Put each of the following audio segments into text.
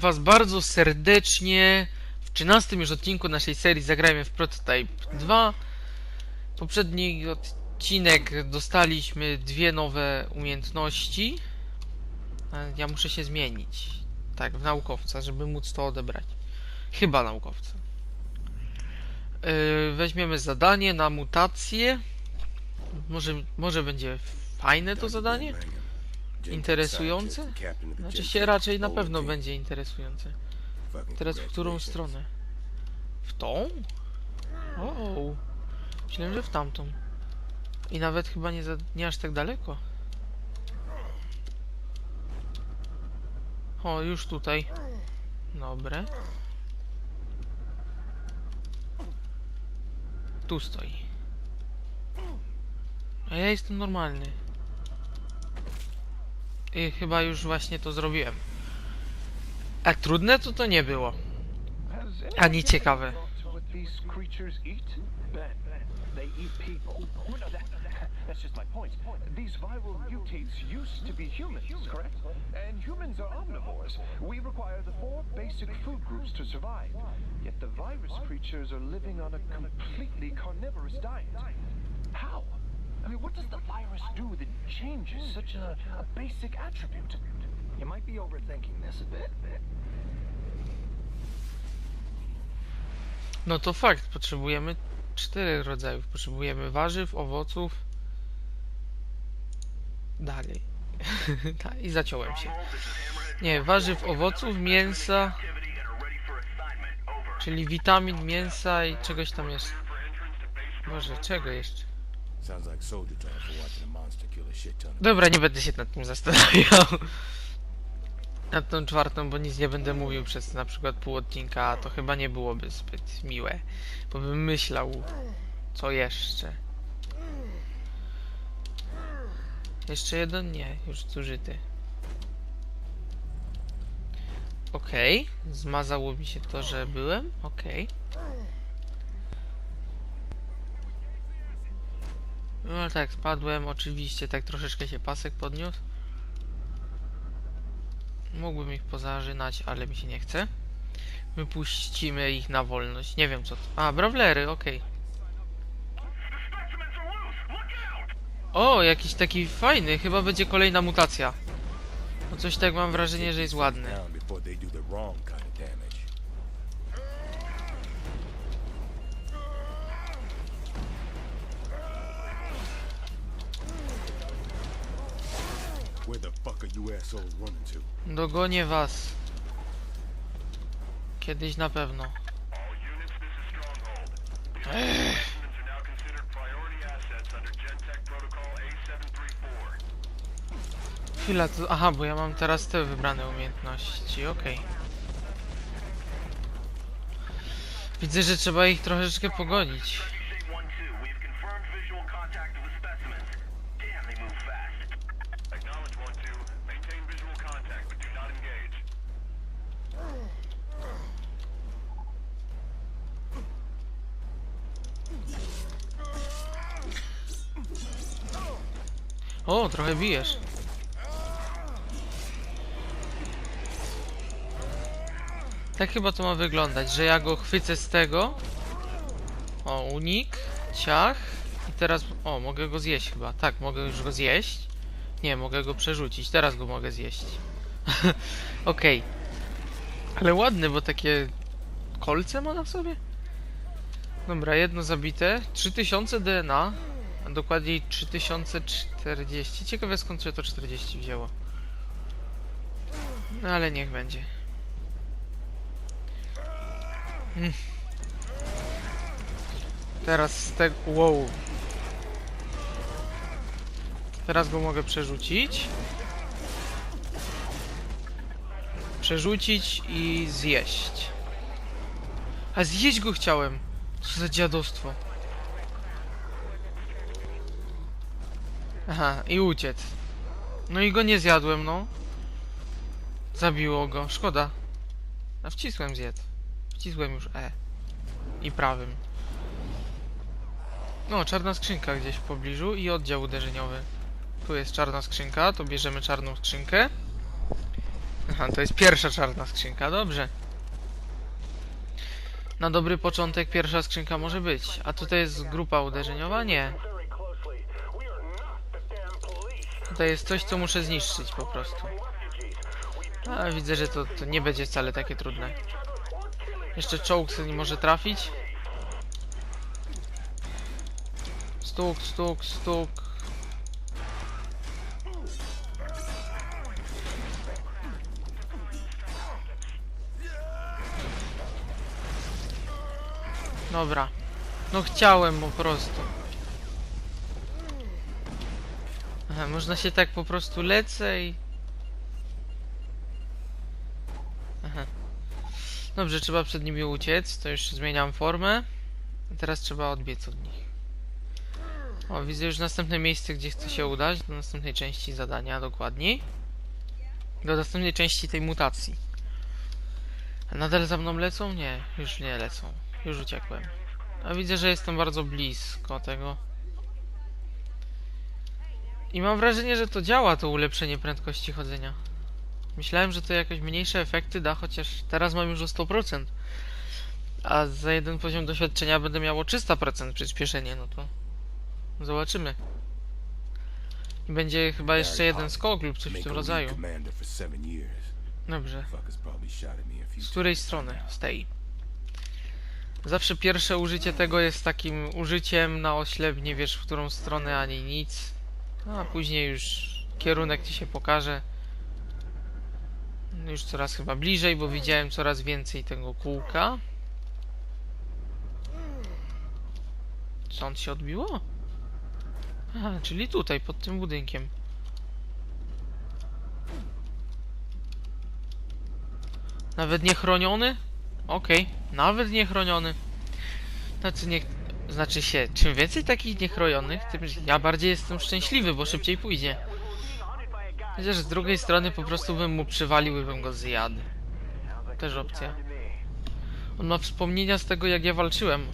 was bardzo serdecznie w 13 już odcinku naszej serii Zagrajmy w Prototype 2. Poprzedni odcinek dostaliśmy dwie nowe umiejętności. E, Ja muszę się zmienić. Tak, w naukowca, żeby móc to odebrać. Chyba naukowca. Yy, Weźmiemy zadanie na mutację. Może, może będzie fajne to zadanie? Interesujące? Znaczy się raczej na pewno będzie interesujące. Teraz w którą stronę? W tą? O, myślałem, że w tamtą. I nawet chyba nie, za, nie aż tak daleko. O, już tutaj. Dobre. Tu stoi. A ja jestem normalny. I chyba już właśnie to zrobiłem. A trudne to to nie było. Ani ciekawe. These viral mutates used to be humans, correct? And humans are omnivores. We require the four basic food groups to survive. Yet the virus creatures are living on a completely carnivorous diet. How? I mean, what does the virus do that changes such a, a basic attribute? You might be overthinking this a bit. No to fakt, potrzebujemy czterech rodzajów. Potrzebujemy warzyw, owoców. Dalej. I zaciąłem się. Nie, warzyw, owoców, mięsa. Czyli witamin, mięsa i czegoś tam jest. Może czego jeszcze? Dobra, nie będę się nad tym zastanawiał. Nad tą czwartą, bo nic nie będę mówił przez na przykład pół odcinka, a to chyba nie byłoby zbyt miłe. Bo bym myślał, co jeszcze. Jeszcze jeden? Nie, już zużyty. Okej, zmazało mi się to, że byłem. Okej. No tak, spadłem, oczywiście, tak troszeczkę się pasek podniósł. Mógłbym ich pozażynać, ale mi się nie chce. Wypuścimy ich na wolność. Nie wiem co to. A, brawlery, okej. O, jakiś taki fajny, chyba będzie kolejna mutacja. No coś tak mam wrażenie, że jest ładny. Dogonię was. Kiedyś na pewno. Chwila, to... Aha, bo ja mam teraz te wybrane umiejętności, okej. Widzę, że trzeba ich troszeczkę pogonić. O, trochę bijesz. Tak chyba to ma wyglądać, że ja go chwycę z tego. O, unik, ciach. I teraz, o, mogę go zjeść chyba. Tak, mogę już go zjeść. Nie, mogę go przerzucić. Teraz go mogę zjeść. Okej. Ale ładny, bo takie kolce ma na sobie. Dobra, jedno zabite. 3000 DNA. A dokładniej 3040. Ciekawe skąd się to 40 wzięło. No ale niech będzie. Mm. Teraz z tego... Wow. Teraz go mogę przerzucić. Przerzucić i zjeść. A zjeść go chciałem. Co za dziadostwo. Aha, i uciec. No i go nie zjadłem, no. Zabiło go. Szkoda. A wcisłem zjadł. Wcisłem już E. I prawym. No, czarna skrzynka gdzieś w pobliżu i oddział uderzeniowy. Tu jest czarna skrzynka, to bierzemy czarną skrzynkę. Aha, to jest pierwsza czarna skrzynka, dobrze. Na dobry początek pierwsza skrzynka może być. A tutaj jest grupa uderzeniowa? Nie. Tutaj jest coś, co muszę zniszczyć po prostu. A widzę, że to, to nie będzie wcale takie trudne. Jeszcze czołg sobie nie może trafić. Stuk, stuk, stuk. Dobra. No chciałem po prostu. Można się tak po prostu lecę i... Aha. Dobrze, trzeba przed nimi uciec, to już zmieniam formę. A teraz trzeba odbiec od nich. O, widzę już następne miejsce, gdzie chcę się udać, do następnej części zadania dokładniej. Do następnej części tej mutacji. A nadal za mną lecą? Nie, już nie lecą. Już uciekłem. A widzę, że jestem bardzo blisko tego. I mam wrażenie, że to działa, to ulepszenie prędkości chodzenia. Myślałem, że to jakoś mniejsze efekty da, chociaż teraz mam już o 100%. A za jeden poziom doświadczenia będę miało 300% przyspieszenie, no to zobaczymy. I będzie chyba jeszcze jeden skok lub coś w tym rodzaju. Dobrze. Z której strony? Z tej. Zawsze pierwsze użycie tego jest takim użyciem na oślep, nie wiesz w którą stronę ani nic. A później już kierunek ci się pokaże. Już coraz chyba bliżej, bo widziałem coraz więcej tego kółka. Stąd się odbiło? Aha, czyli tutaj, pod tym budynkiem. Nawet nie chroniony? Okej, nawet nie chroniony. Znaczy nie... Znaczy się, czym więcej takich niechronionych, tym ja bardziej jestem szczęśliwy, bo szybciej pójdzie. Chociaż z drugiej strony po prostu bym mu przywalił i bym go zjadł. Też opcja. On ma wspomnienia z tego jak ja walczyłem.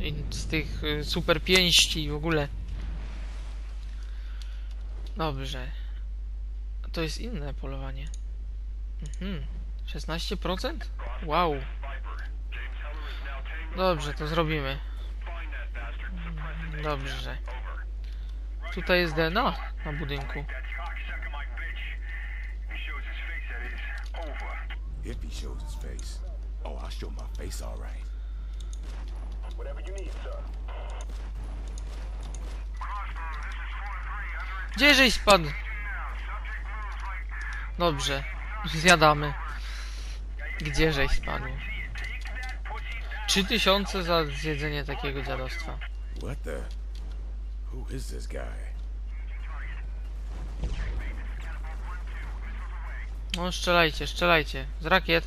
I z tych y, super pięści i w ogóle. Dobrze. To jest inne polowanie. Mhm. 16%? Wow. Dobrze, to zrobimy. Dobrze. Tutaj jest DNA na budynku. If he shows his face. Oh, I'll show my face all right. Whatever you need, sir. Gdzieżeś spadł? Dobrze. Zjadamy. Gdzieżeś spadł? 3000 za zjedzenie takiego dziadostwa. What the? Who is this guy? No strzelajcie, strzelajcie. Z rakiet.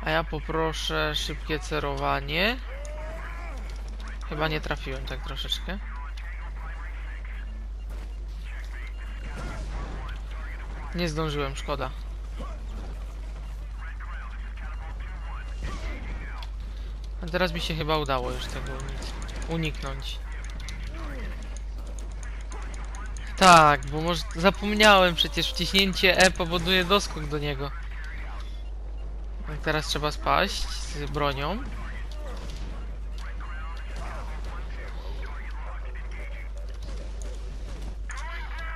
A ja poproszę szybkie cerowanie. Chyba nie trafiłem tak troszeczkę. Nie zdążyłem, szkoda. Teraz mi się chyba udało już tego unik- uniknąć. Tak, bo może zapomniałem przecież wciśnięcie E powoduje doskok do niego. No teraz trzeba spaść z bronią.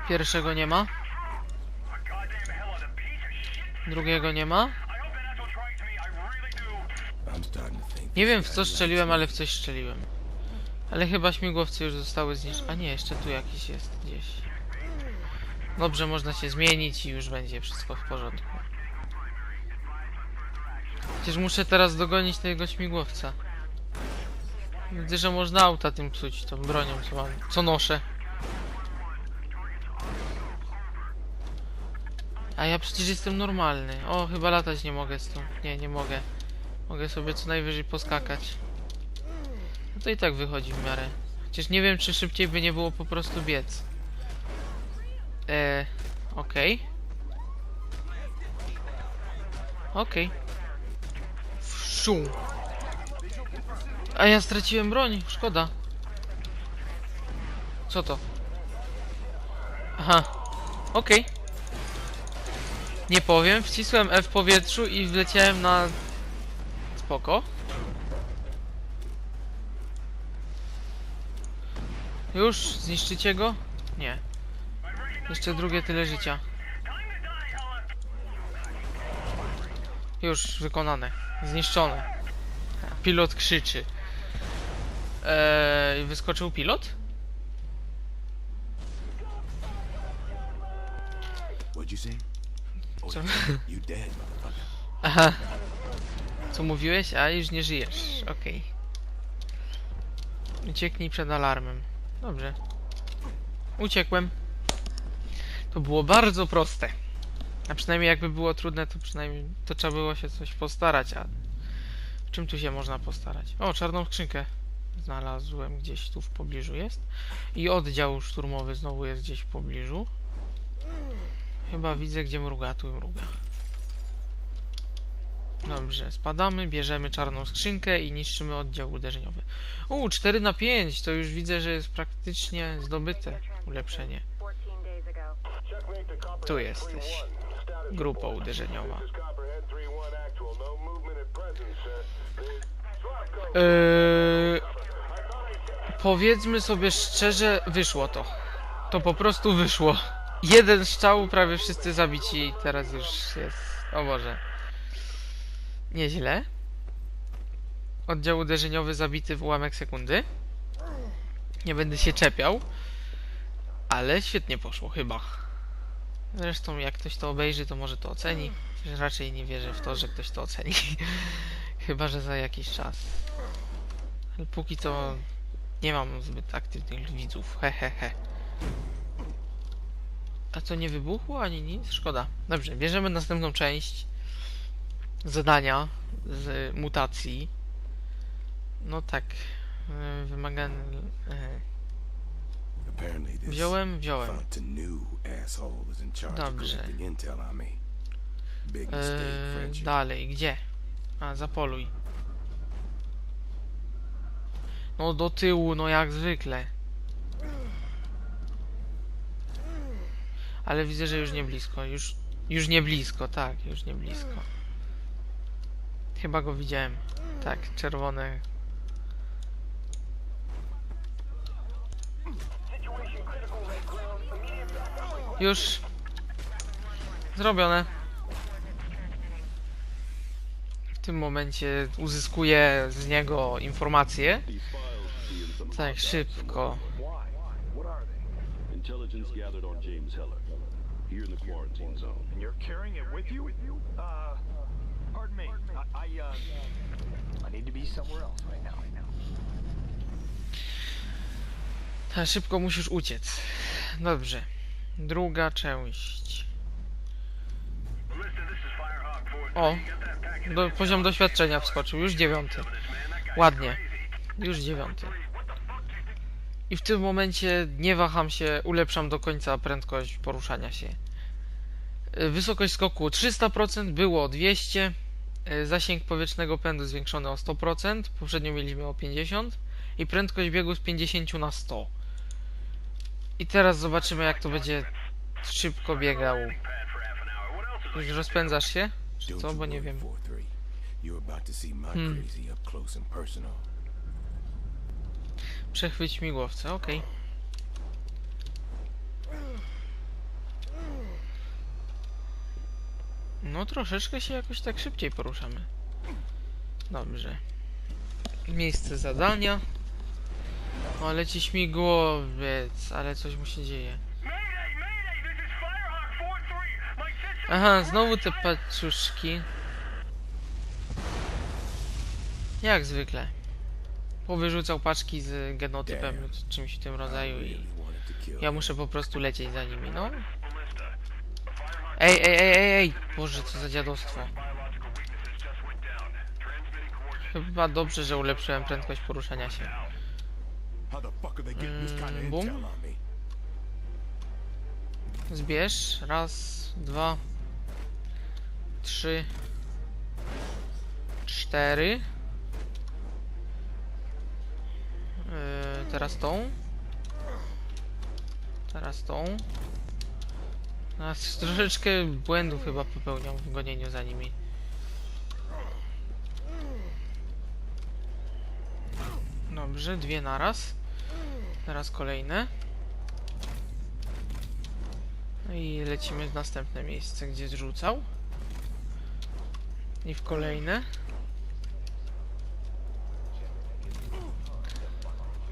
Pierwszego nie ma. Drugiego nie ma. I hope that asshole's right to me. I really do. I'm starting to think. Nie wiem w co strzeliłem, ale w coś strzeliłem. Ale chyba śmigłowce już zostały zniszczone. A nie, jeszcze tu jakiś jest gdzieś. Dobrze, można się zmienić i już będzie wszystko w porządku. Przecież muszę teraz dogonić tego śmigłowca. Widzę, że można auta tym psuć, tą bronią, co mam, co noszę. A ja przecież jestem normalny. O, chyba latać nie mogę stąd. Nie, nie mogę. Mogę sobie co najwyżej poskakać. No to i tak wychodzi w miarę. Chociaż nie wiem, czy szybciej by nie było po prostu biec. Eee, okej. Okej. Wszu. A ja straciłem broń, szkoda. Co to? Aha. Okej. Nie powiem, wcisłem F w powietrzu i wleciałem na... Spoko. Już? Zniszczycie go? Nie. Jeszcze drugie tyle życia. Już wykonane. Zniszczone. Pilot krzyczy. Eee, wyskoczył pilot? What'd you say? Oh, Co? you dead, motherfucker. Aha. Co mówiłeś? A, już nie żyjesz. Okej. Ucieknij przed alarmem. Dobrze. Uciekłem. To było bardzo proste. A przynajmniej jakby było trudne, to przynajmniej to trzeba było się coś postarać, a czym tu się można postarać? O, czarną skrzynkę znalazłem gdzieś tu w pobliżu jest. I oddział szturmowy znowu jest gdzieś w pobliżu. Chyba widzę, gdzie mruga, tu mruga. Dobrze, spadamy, bierzemy czarną skrzynkę i niszczymy oddział uderzeniowy. U, 4 na 5, to już widzę, że jest praktycznie zdobyte ulepszenie. 14 days ago. Tu jesteś. Grupa uderzeniowa. Yy, powiedzmy sobie szczerze, wyszło to. To po prostu wyszło. Jeden strzał, prawie wszyscy zabici teraz już jest... O Boże. Nieźle. Oddział uderzeniowy zabity w ułamek sekundy. Nie będę się czepiał. Ale świetnie poszło, chyba. Zresztą jak ktoś to obejrzy, to może to oceni. Raczej nie wierzę w to, że ktoś to oceni. Chyba, że za jakiś czas. Ale póki co nie mam zbyt aktywnych widzów. Hehehe. He, he. A co nie wybuchło ani nic? Szkoda. Dobrze, bierzemy następną część zadania z mutacji. No tak. e, e, Apparently this Wziąłem, wziąłem. Dobrze. Eee, dalej, gdzie? A, zapoluj. No do tyłu, no jak zwykle. Ale widzę, że już nie blisko. Już, już nie blisko, tak, już nie blisko. Chyba go widziałem. Tak, czerwone. Już. Zrobione. W tym momencie uzyskuję z niego informacje. Tak, szybko. Intelligence gathered on James Heller, here in the quarantine zone. And you're carrying it with you? Uh, pardon me. I, I, uh, I need to be somewhere else right now. Right now. Tak, szybko musisz uciec. Dobrze. Druga część. Listen, this is Firehawk 4 O, do, poziom doświadczenia wskoczył. Już dziewiąty. Ładnie. Już dziewiąty. I w tym momencie nie waham się, ulepszam do końca prędkość poruszania się. Wysokość skoku 300%, było 200. y, Zasięg powietrznego pędu zwiększony o 100%, poprzednio mieliśmy o 50. I prędkość biegu z 50 na 100. I teraz zobaczymy jak to będzie szybko biegał. Już rozpędzasz się? Czy co? Bo nie wiem. 4-3. You're about to see my Hmm. Przechwyć śmigłowce, okej. No troszeczkę się jakoś tak szybciej poruszamy. Dobrze. Miejsce zadania. O, leci śmigłowiec, ale coś mu się dzieje. Mayday, mayday, this is Firehawk 4-3. My system Aha, znowu te paczuszki. Jak zwykle. Powyrzucał paczki z genotypem lub czymś w tym rodzaju i ja muszę po prostu lecieć za nimi, no. Ej, ej, ej, ej, ej! Boże, co za dziadostwo. Chyba dobrze, że ulepszyłem prędkość poruszania się. Mm, me? Zbierz. Raz, dwa, trzy, cztery. Yy, teraz tą. Teraz tą. A troszeczkę błędów chyba popełniał w gonieniu za nimi. Dobrze, dwie naraz. Teraz kolejne. No i lecimy w następne miejsce, gdzie zrzucał. I w kolejne.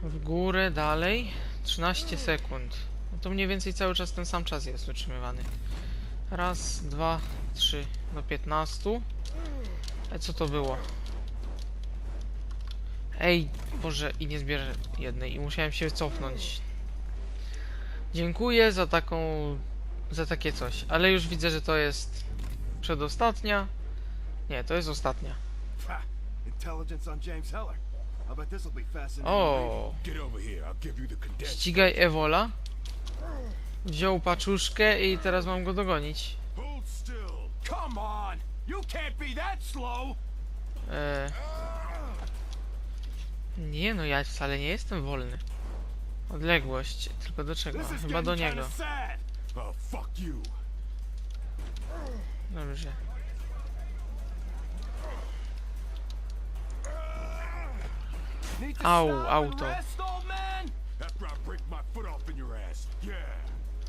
W górę, dalej. 13 sekund. No to mniej więcej cały czas ten sam czas jest utrzymywany. Raz, dwa, trzy, do 15. A co to było? Ej, Boże, i nie zbierze jednej. I musiałem się cofnąć. Dziękuję za taką... za takie coś. Ale już widzę, że to jest przedostatnia. Nie, to jest ostatnia. O, ścigaj Ewola. Wziął paczuszkę i teraz mam go dogonić. Hold still. Come on! You can't be that slow! E... Nie no, ja wcale nie jestem wolny. Odległość, tylko do czego? Chyba do niego. Dobrze. Au, auto.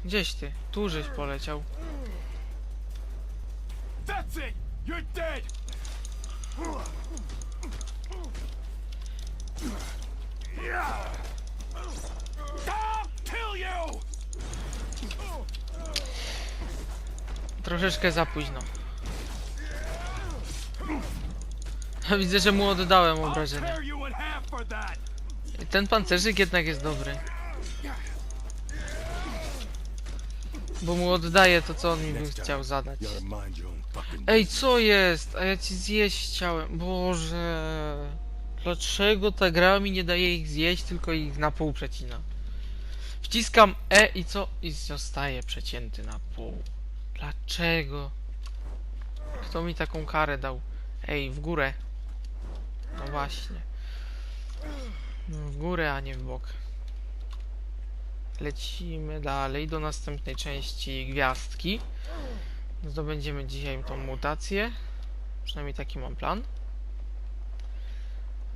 Gdzieś ty? Tu żeś poleciał. Troszeczkę za późno. Widzę, że mu oddałem obrażenia. Ten pancerzyk jednak jest dobry. Bo mu oddaję to, co on mi by chciał zadać. Ej, co jest? A ja ci zjeść chciałem. Boże. Dlaczego ta gra mi nie daje ich zjeść, tylko ich na pół przecina? Wciskam E i co? I zostaje przecięty na pół. Dlaczego? Kto mi taką karę dał? Ej, w górę. No właśnie. No, w górę, a nie w bok. Lecimy dalej do następnej części gwiazdki. Zdobędziemy dzisiaj tą mutację. Przynajmniej taki mam plan.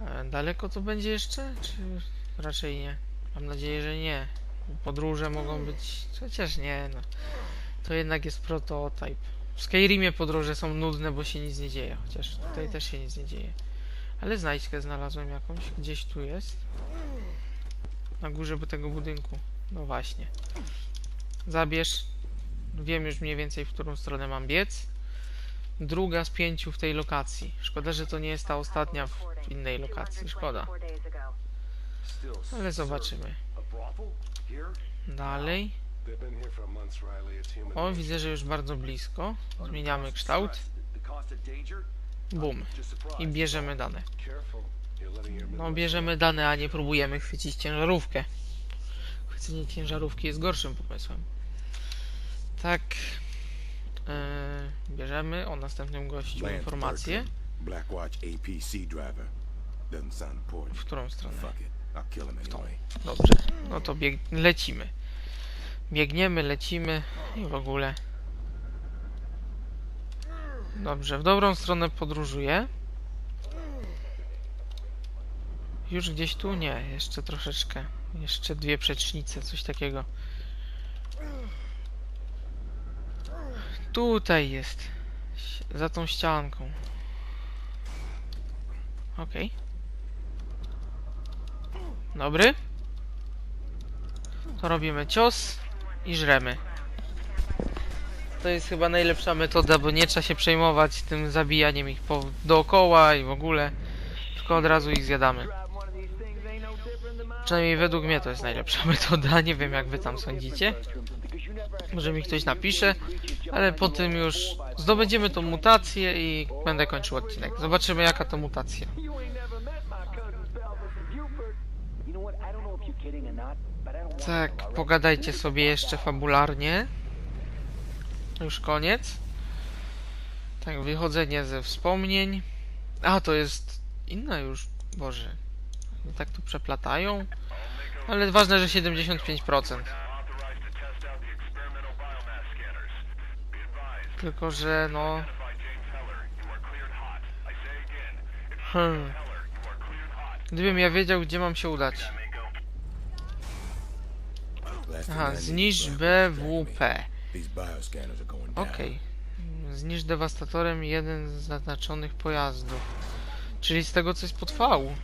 E, Daleko to będzie jeszcze? Czy raczej nie? Mam nadzieję, że nie. Podróże mogą być. Chociaż nie, no. To jednak jest prototyp. W Skyrimie podróże są nudne, bo się nic nie dzieje. Chociaż tutaj też się nic nie dzieje. Ale znajdźkę znalazłem jakąś. Gdzieś tu jest. Na górze tego budynku. No właśnie. Zabierz. Wiem już mniej więcej, w którą stronę mam biec. Druga z pięciu w tej lokacji. Szkoda, że to nie jest ta ostatnia w innej lokacji. Szkoda. Ale zobaczymy. Dalej. O, widzę, że już bardzo blisko. Zmieniamy kształt. Bum. I bierzemy dane. No, bierzemy dane, a nie próbujemy chwycić ciężarówkę. Chwycenie ciężarówki jest gorszym pomysłem. Tak. Yy, bierzemy o następnym gościu informację. W którą stronę? Him anyway. Dobrze, no to bieg lecimy. Biegniemy, lecimy i w ogóle. Dobrze, w dobrą stronę podróżuję. Już gdzieś tu? Nie, jeszcze troszeczkę. Jeszcze dwie przecznice, coś takiego. Tutaj jest. Za tą ścianką. Okej. Dobry. To robimy cios i żremy. To jest chyba najlepsza metoda, bo nie trzeba się przejmować tym zabijaniem ich po dookoła i w ogóle. Tylko od razu ich zjadamy. Przynajmniej według mnie to jest najlepsza metoda. Nie wiem jak wy tam sądzicie. Może mi ktoś napisze, ale po tym już zdobędziemy tą mutację i będę kończył odcinek. Zobaczymy jaka to mutacja. Tak, pogadajcie sobie jeszcze fabularnie. Już koniec. Tak, wychodzenie ze wspomnień. A, to jest inna już. Boże. Nie tak tu przeplatają. Ale ważne, że 75%. Authorized to test out the experimental biomass scanners. Tylko, że no... Hmm. Gdybym ja wiedział, gdzie mam się udać. Aha, Mass BWP. Okej. Zniszcz dewastatorem jeden z zaznaczonych pojazdów. Czyli z tego, co jest pod V.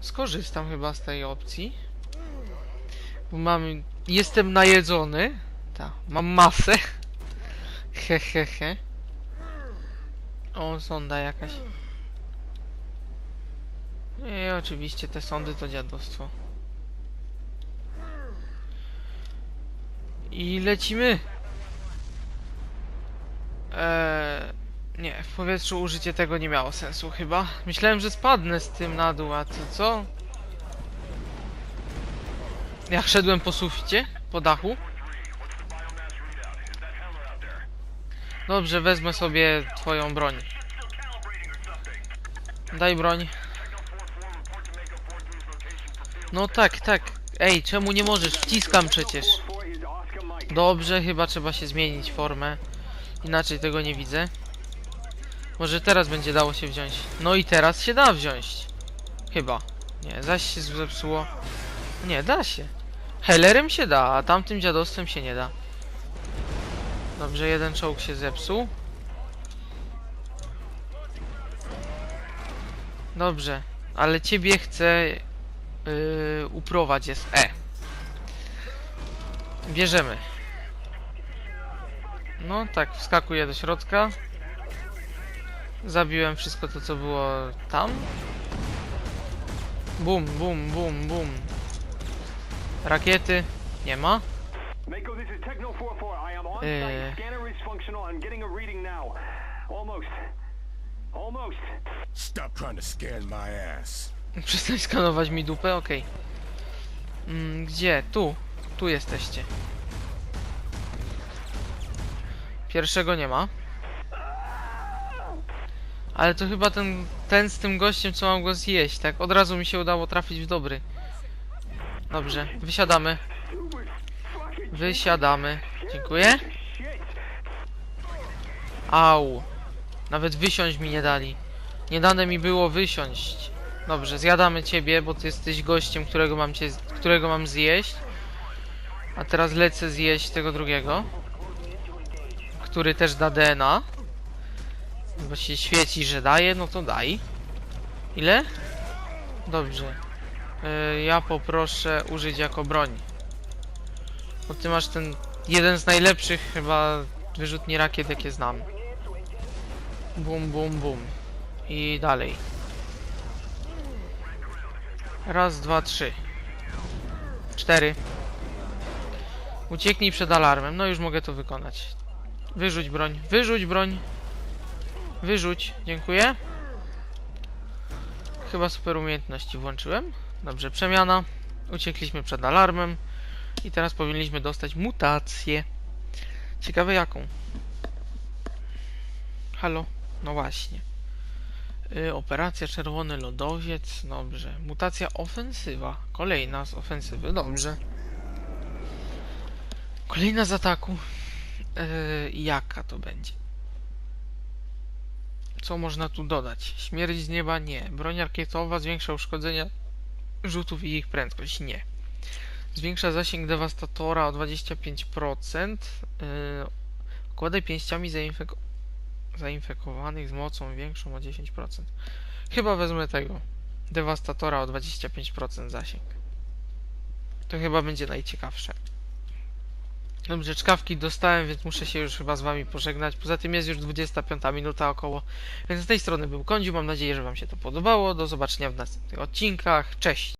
Skorzystam chyba z tej opcji. Bo mam... Jestem najedzony. Tak, mam masę. He, he, he. O, sonda jakaś. I oczywiście te sądy to dziadostwo. I lecimy. Eee, nie, w powietrzu użycie tego nie miało sensu chyba. Myślałem, że spadnę z tym na dół, a to co? Jak szedłem po suficie, po dachu. Dobrze, wezmę sobie twoją broń. Daj broń. No tak, tak. Ej, czemu nie możesz? Wciskam przecież. Dobrze, chyba trzeba się zmienić formę. Inaczej tego nie widzę. Może teraz będzie dało się wziąć. No i teraz się da wziąć. Chyba. Nie, zaś się zepsuło. Nie, da się. Hellerem się da, a tamtym dziadostwem się nie da. Dobrze, jeden czołg się zepsuł. Dobrze, ale ciebie chcę yy, uprowadź jest E. Bierzemy. No tak, wskakuję do środka. Zabiłem wszystko to, co było tam. Bum, bum, bum, bum. Rakiety nie ma. Mako, this is Techno 4-4. I am on Eh. site. Scanner is functional. I'm getting a reading now. Almost. Almost. Stop trying to scan my ass. Przestań skanować mi dupę, okej. Mm, gdzie? Tu. Tu jesteście. Pierwszego nie ma. Ale to chyba ten, ten z tym gościem, co mam go zjeść, tak? Od razu mi się udało trafić w dobry. Dobrze, wysiadamy. Wysiadamy. Dziękuję. Au. Nawet wysiąść mi nie dali. Nie dane mi było wysiąść. Dobrze, zjadamy ciebie, bo ty jesteś gościem, którego mam cię, którego mam zjeść. A teraz lecę zjeść tego drugiego. Który też da DNA. Bo się świeci, że daje, no to daj. Ile? Dobrze. Yy, ja poproszę użyć jako broń. Bo ty masz ten jeden z najlepszych chyba wyrzutni rakiet, jakie znam. Bum, bum, bum. I dalej. Raz, dwa, trzy. Cztery. Ucieknij przed alarmem. No już mogę to wykonać. Wyrzuć broń. Wyrzuć broń. Wyrzuć. Dziękuję. Chyba super umiejętności włączyłem. Dobrze, przemiana. Uciekliśmy przed alarmem. I teraz powinniśmy dostać mutację. Ciekawe jaką. Halo? No właśnie. Y, operacja Czerwony Lodowiec. Dobrze. Mutacja ofensywa. Kolejna z ofensywy. Dobrze. Kolejna z ataku. Y, jaka to będzie? Co można tu dodać? Śmierć z nieba? Nie. Broń rakietowa zwiększa uszkodzenia rzutów i ich prędkość? Nie. Zwiększa zasięg dewastatora o 25%. Yy, pięściami zainfek zainfekowanych z mocą większą o 10%. Chyba wezmę tego. Dewastatora o 25% zasięg. To chyba będzie najciekawsze. Dobrze, czkawki dostałem, więc muszę się już chyba z wami pożegnać. Poza tym jest już 25 minuta około. Więc z tej strony był Kądziu. Mam nadzieję, że wam się to podobało. Do zobaczenia w następnych odcinkach. Cześć!